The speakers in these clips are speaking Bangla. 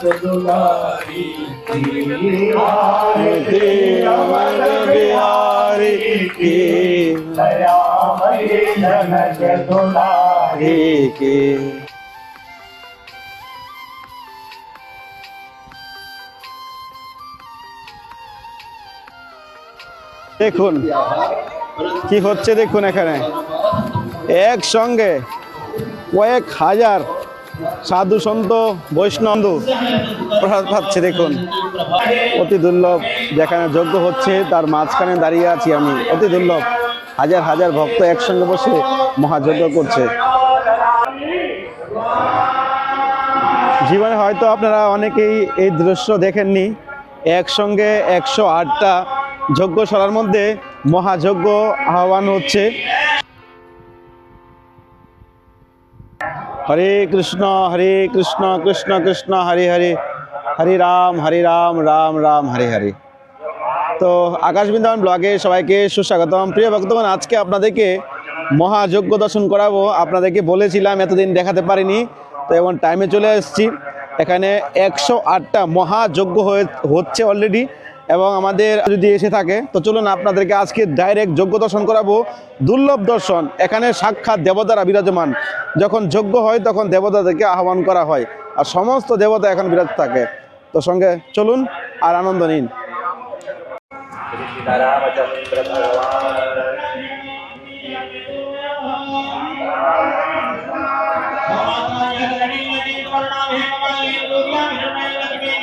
ओम मातरं মহাকুম্ভ না এই তো মহাকুম্ভ বিহারি কি কি দেখুন কি হচ্ছে দেখুন এখানে একসঙ্গে কয়েক হাজার সাধু সন্ত বৈষ্ণব প্রসাদ পাচ্ছে দেখুন। অতি দুর্লভ, যেখানে যজ্ঞ হচ্ছে, তার মাঝখানে দাঁড়িয়ে আছি আমি। অতি দুর্লভ, হাজার হাজার ভক্ত একসঙ্গে বসে মহাযজ্ঞ করছে। জীবনে হয়তো আপনারা অনেকেই এই দৃশ্য দেখেননি। একসঙ্গে একশো আটটা যজ্ঞশালার মধ্যে মহাযজ্ঞ আহ্বান হচ্ছে। হরে কৃষ্ণ হরে কৃষ্ণ কৃষ্ণ কৃষ্ণ, হরে হরে। হরে রাম হরে রাম রাম রাম, হরে হরে। তো আকাশ বৃন্দাবন ব্লগে সবাইকে সুস্বাগতম। প্রিয় ভক্তগণ, আজকে আপনাদেরকে মহাযজ্ঞ দর্শন করাবো। আপনাদেরকে বলেছিলাম, এতদিন দেখাতে পারিনি। তো এবং টাইমে চলে এসেছি। এখানে একশো আটটা মহাযজ্ঞ হয়ে হচ্ছে অলরেডি এবং আমাদের যদি এসে থাকে, তো চলুন আপনাদেরকে আজকে ডাইরেক্ট যোগ্য দর্শন করাবো। দুর্লভ দর্শন, এখানে সাক্ষাৎ দেবতারা বিরাজমান। যখন যোগ্য হয়, তখন দেবতাদেরকে আহ্বান করা হয়। আর সমস্ত দেবতা এখন বিরাজ থাকে। তো সঙ্গে চলুন আর আনন্দ নিন।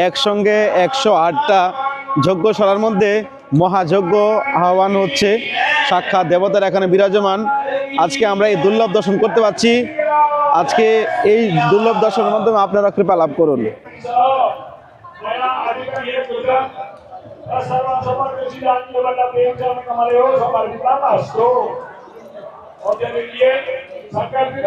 একসঙ্গে একশো আটটা যজ্ঞশালার মধ্যে মহাযজ্ঞ আহ্বান হচ্ছে সাক্ষাৎ দেবতার এখানে বিরাজমান আজকে আমরা এই দুর্লভ দর্শন করতে পারছি আজকে এই দুর্লভ দর্শনের মাধ্যমে আপনারা কৃপা লাভ করুন संकल्पित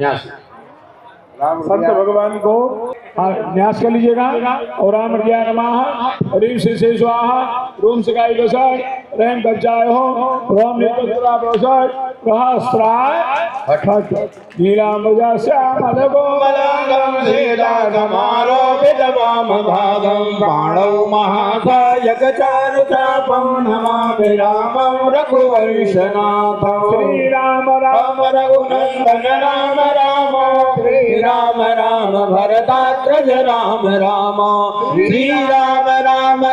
রাম संत भगवान को हाँ, न्यास कर लीजिएगा। और राम ज्ञान नमः। रीम से से स्वाहा रूम से गाय रैम बचाए हो रोम ने कहा स्त्राय हट नीला मज़ा श्याम लगो मलंगम शीला समारो विदवाम भागम बाणौ राम रघुनन्दन राम राम श्रीराम राम भरताग्रज राम राम श्रीराम राम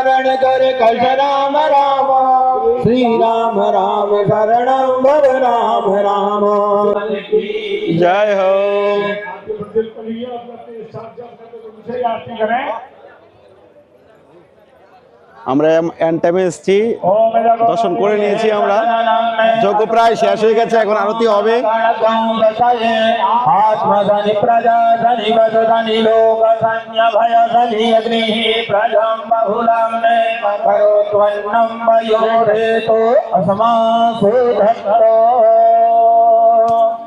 कश राम राम श्री राम राम शरण भर राम राम। जय हो। बिल्कुल करें। আমরা এন টাইমে এসেছি। দর্শন করে নিয়েছি আমরা। যজ্ঞ প্রায় শেষ হয়ে গেছে, এখন আরতি হবে। প্রজা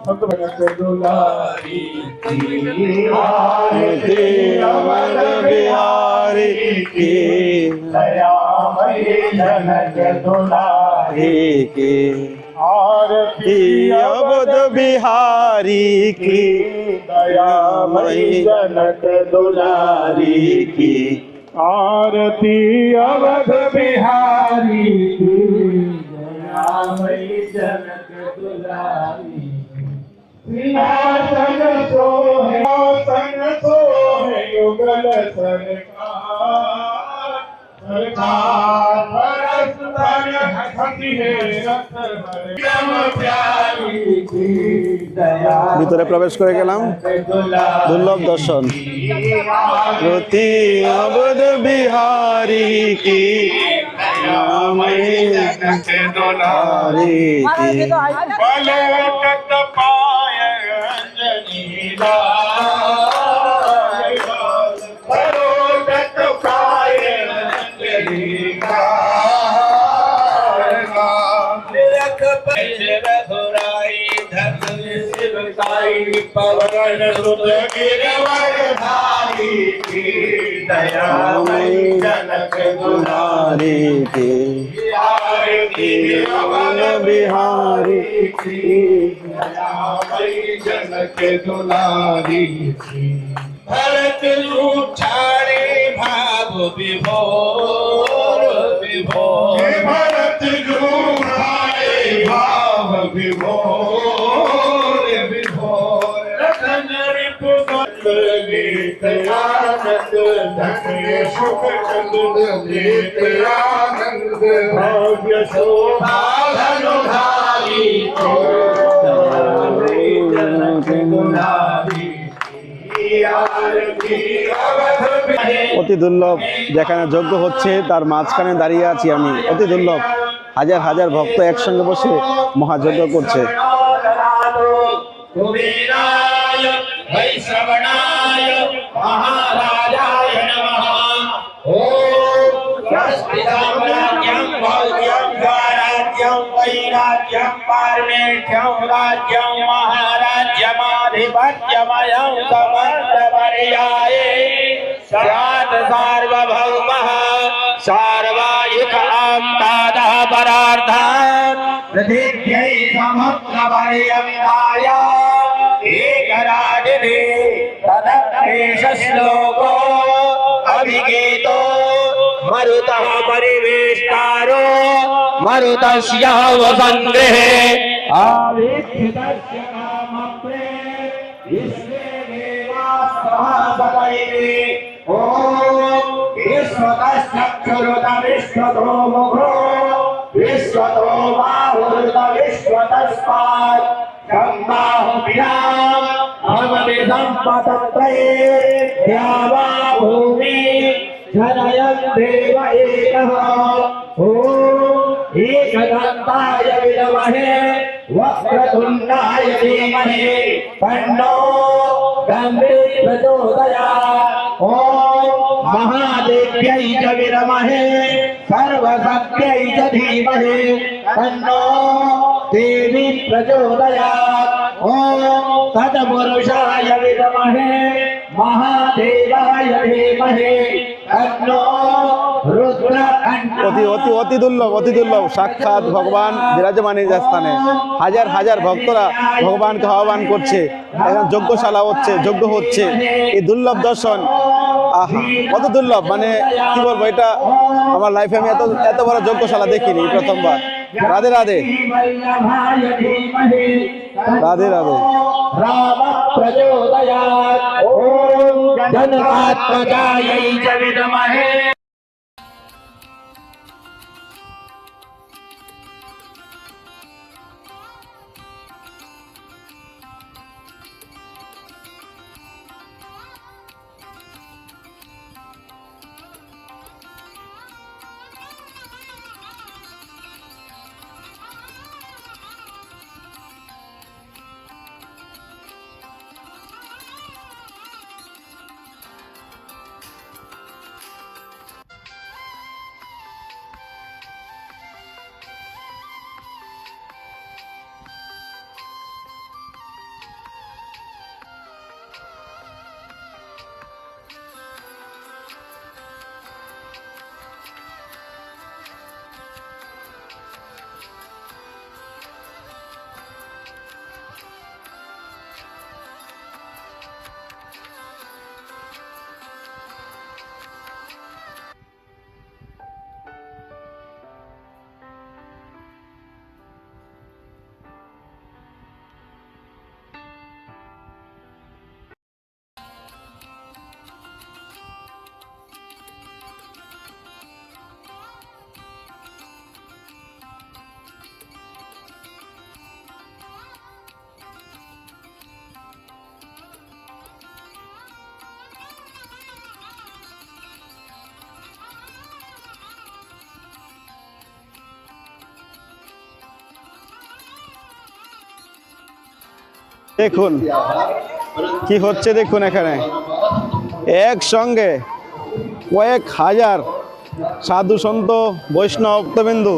भगवत दुलारी अमर बिहारी की दयामय जनक दुलारी की आरती अवध बिहारी की दयामय जनक दुलारी की आरती अवध बिहारी की दयामय जनक दुलारी सिंहासन सोहे सन सोहे युगल सरकार सरकार परस्पर हंसी है रत हरियम प्यारी की दया ভিতরে প্রবেশ করে গেলাম দুর্লভ দর্শন রতি অবধ বিহারি কি দয়াময়ী पवन सुत गिरवरधारी की जनक दुलारी की आरती बिहारी की जनक दुलारी भरत भाव विभोर विभोर लेत आनंद धन्य सुख चंद लेत आनंद भव्य शोभा धनुधारी को অতি দুর্লভ যেখানে যজ্ঞ হচ্ছে তার মাঝখানে দাঁড়িয়ে আছি আমি অতি দুর্লভ হাজার হাজার ভক্ত একসঙ্গে বসে মহাযজ্ঞ করছে कुबेराय वैश्रवणाय महाराजाय नमः। ॐ स्वस्तिदामराज्यं भौज्यं स्वराज्यं वैराज्यं पारमेष्ठ्यं राज्यं महाराज्यमाधिपत्यमयं समन्तपर्याये स्यात् सार्वभौमः सार्वायुक आम्तादः परार्थात्। एकराजने श्लोको अभिगीतो मरुतः परिवेष्टारो मरुतस्य वसङ्ग्रहे विश्वे बाहुरुत विश्वतस्मात् सम्बाहुभ्याम् भवति सम्पतत्रये द्यावा भूमि जनयन् देव एकः। ॐ एकदन्ताय विद्महे वक्रतुण्डाय धीमहि। तन्नो गम्भीर ॐ महादेव्यै च सर्वशक्त्यै च धीमहि। देवी प्रचोदयात्। ॐ तत्पुरुषाय অতি অতি অতি দুর্লভ অতি দুর্লভ। সাক্ষাৎ ভগবান বিরাজমান স্থানে। হাজার হাজার ভক্তরা ভগবানকে আহ্বান করছে। এখন যজ্ঞশালা হচ্ছে যজ্ঞ হচ্ছে। এই দুর্লভ দর্শন আহা কত দুর্লভ। মানে কি বলব এটা আমার লাইফে আমি এত এত বড় যজ্ঞশালা দেখিনি প্রথমবার। রাধে রাধে। राधे राधे। राम प्रचोदयात्। দেখুন, কি হচ্ছে দেখুন এখানে। একসঙ্গে কয়েক হাজার সাধু সন্ত, বৈষ্ণব, ভক্তবিন্দু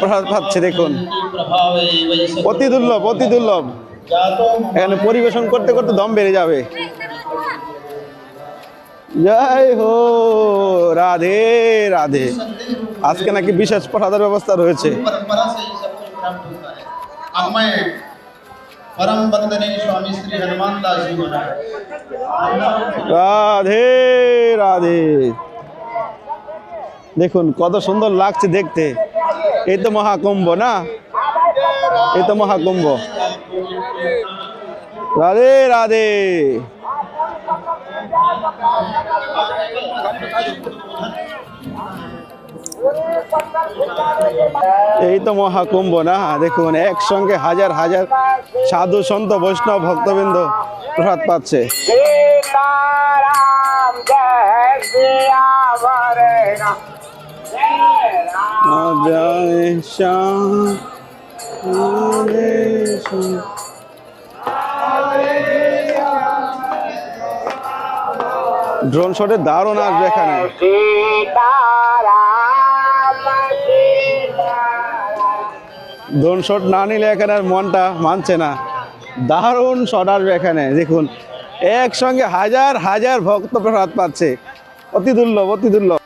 প্রসাদ পাচ্ছে দেখুন। অতি দুর্লভ অতি দুর্লভ। এখানে পরিবেশন করতে করতে দম বেড়ে যাবে। জয় হো, রাধে রাধে। আজকে নাকি বিশেষ প্রসাদের ব্যবস্থা রয়েছে। परम वंदनीय स्वामी श्री हनुमान दास जी महाराज রাধে রাধে দেখুন কত সুন্দর লাগছে দেখতে এই তো মহাকুম্ভ না এই তো মহাকুম্ভ রাধে রাধে এই তো মহাকুম্ভ না? দেখুন একসঙ্গে হাজার হাজার সাধু সন্ত বৈষ্ণব ভক্তবৃন্দ প্রসাদ পাচ্ছে। ড্রোন শটে দারুণ আসবে এখানে। ড্রোন শট না নিলে এখানে আর মনটা মানছে না। দারুণ শট আসবে এখানে, দেখুন। একসঙ্গে হাজার হাজার ভক্ত প্রসাদ পাচ্ছে। অতি দুর্লভ অতি দুর্লভ।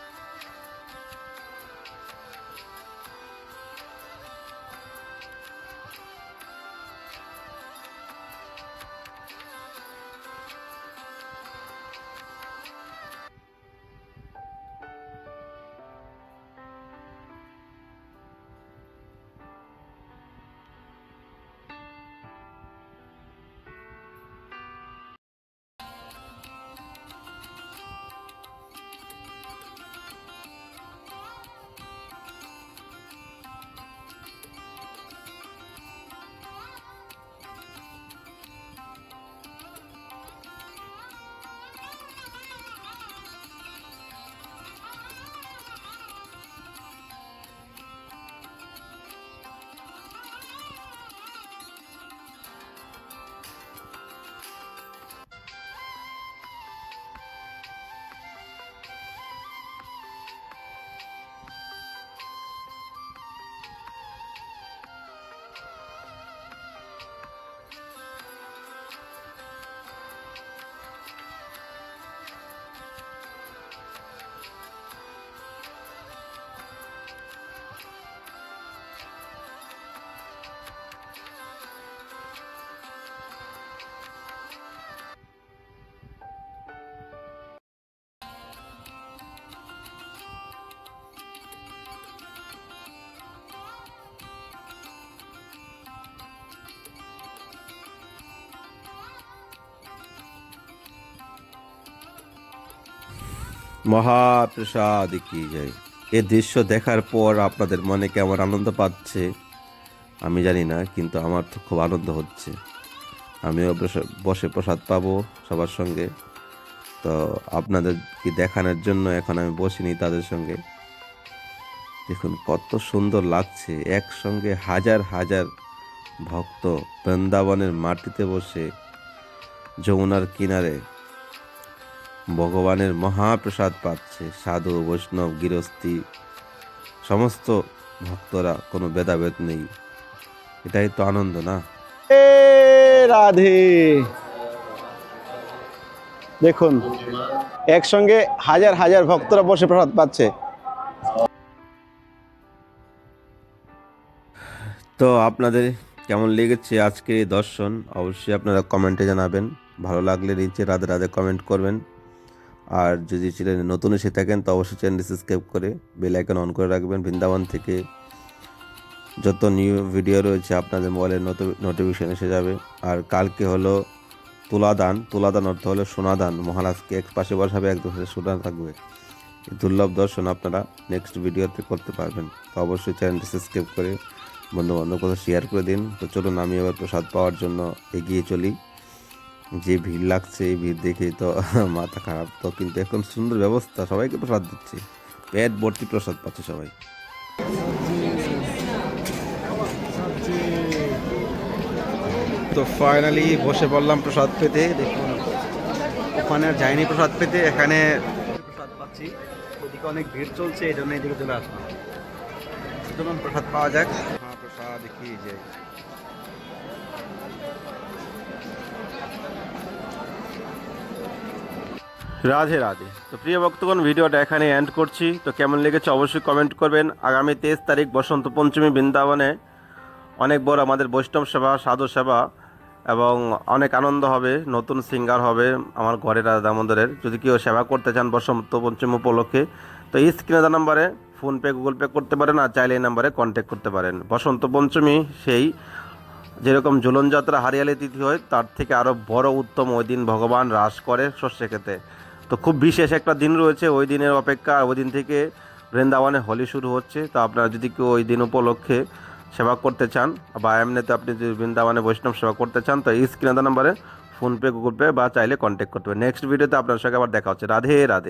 মহাপ্রসাদ কি যায় এ দৃশ্য দেখার পর আপনাদের মনে কেমন আনন্দ পাচ্ছে? আমি জানি না, কিন্তু আমার তো খুব আনন্দ হচ্ছে। আমিও বসে- প্রসাদ পাবো সবার সঙ্গে। তো আপনাদের কি দেখানোর জন্য এখন আমি বসিনি তাদের সঙ্গে? দেখুন, কত সুন্দর লাগছে। একসঙ্গে হাজার হাজার ভক্ত বৃন্দাবনের মাটিতে বসে যমুনার কিনারে ভগবানের মহাপ্রসাদ পাচ্ছে সাধু বৈষ্ণব গৃহস্থী সমস্ত ভক্তরা কোনো ভেদাভেদ নেই। এটাই তো আনন্দ না? রাধে। দেখুন একসঙ্গে হাজার হাজার ভক্তরা বসে প্রসাদ পাচ্ছে। তো আপনাদের কেমন লেগেছে আজকে দর্শন? অবশ্যই আপনারা কমেন্টে জানাবেন। ভালো লাগলে নিচে রাধে রাধে কমেন্ট করবেন। আর যদি চ্যানেলে নতুন এসে থাকেন, তো অবশ্যই চ্যানেলটি সাবস্ক্রাইব করে বেল আইকন অন করে রাখবেন। বৃন্দাবন থেকে যত নিউ ভিডিও রয়েছে, আপনাদের মোবাইলে নোটিফিকেশন এসে যাবে। আর কালকে হলো তুলাদান। তুলাদান অর্থ হলো সোনাদান। মহারাজকে এক পাশে বসাবে, এক পাশে সোনা থাকবে। এই দুর্লভ দর্শন আপনারা নেক্সট ভিডিওতে করতে পারবেন। তো অবশ্যই চ্যানেলটি সাবস্ক্রাইব করে বন্ধু বান্ধব কথা শেয়ার করে দিন। তো চলুন, আমি এবার প্রসাদ পাওয়ার জন্য এগিয়ে চলি। যে ভিড় লাগছে, এই ভিড় দেখে তো মাথা খারাপ। তো কিন্তু এখন সুন্দর ব্যবস্থা, সবাইকে প্রসাদ দিচ্ছে। পেট ভর্তি প্রসাদ পাচ্ছে সবাই। তো ফাইনালি বসে পড়লাম প্রসাদ পেতে, দেখুন। ওখানে আর যাইনি প্রসাদ পেতে, এখানে প্রসাদ পাচ্ছি। ওদিকে অনেক ভিড় চলছে, এই জন্য এদিকে চলে আসলাম। প্রসাদ পাওয়া যাক। প্রসাদ দেখিয়ে যায় রাধে রাধে। তো প্রিয় ভক্তগণ, ভিডিওটা এখানে এন্ড করছি। তো কেমন লেগেছে অবশ্যই কমেন্ট করবেন। আগামী তেইশ তারিখ বসন্ত পঞ্চমী বৃন্দাবনে অনেক বড় আমাদের বৈষ্ণব সেবা, সাধু সেবা এবং অনেক আনন্দ হবে। নতুন সিঙ্গার হবে আমার ঘরের রাধা দামোদরের যদি কেউ সেবা করতে চান বসন্ত পঞ্চমী উপলক্ষে, তো এই স্ক্রিনে নাম্বারে ফোনপে গুগল পে করতে পারেন আর চাইলে এই নাম্বারে কন্ট্যাক্ট করতে পারেন। বসন্ত পঞ্চমী সেই যেরকম ঝুলন যাত্রা হারিয়ালি তিথি হয়, তার থেকে আরও বড় উত্তম ওই দিন ভগবান হ্রাস করে শস্য খেতে। তো খুব বিশেষ একটা দিন রয়েছে। ওই দিনের অপেক্ষা ওই দিন থেকে বৃন্দাবনে হোলি শুরু হচ্ছে। তো আপনারা যদি কেউ ওই দিন উপলক্ষে সেবা করতে চান বা এমনিতে আপনি যদি বৃন্দাবনে বৈষ্ণব সেবা করতে চান, তো এই স্ক্রিনে নাম্বারে ফোনপে, গুগল পে বা চাইলে কন্ট্যাক্ট করতে হবে নেক্সট ভিডিওতে আপনার সঙ্গে আবার দেখা হচ্ছে। রাধে রাধে।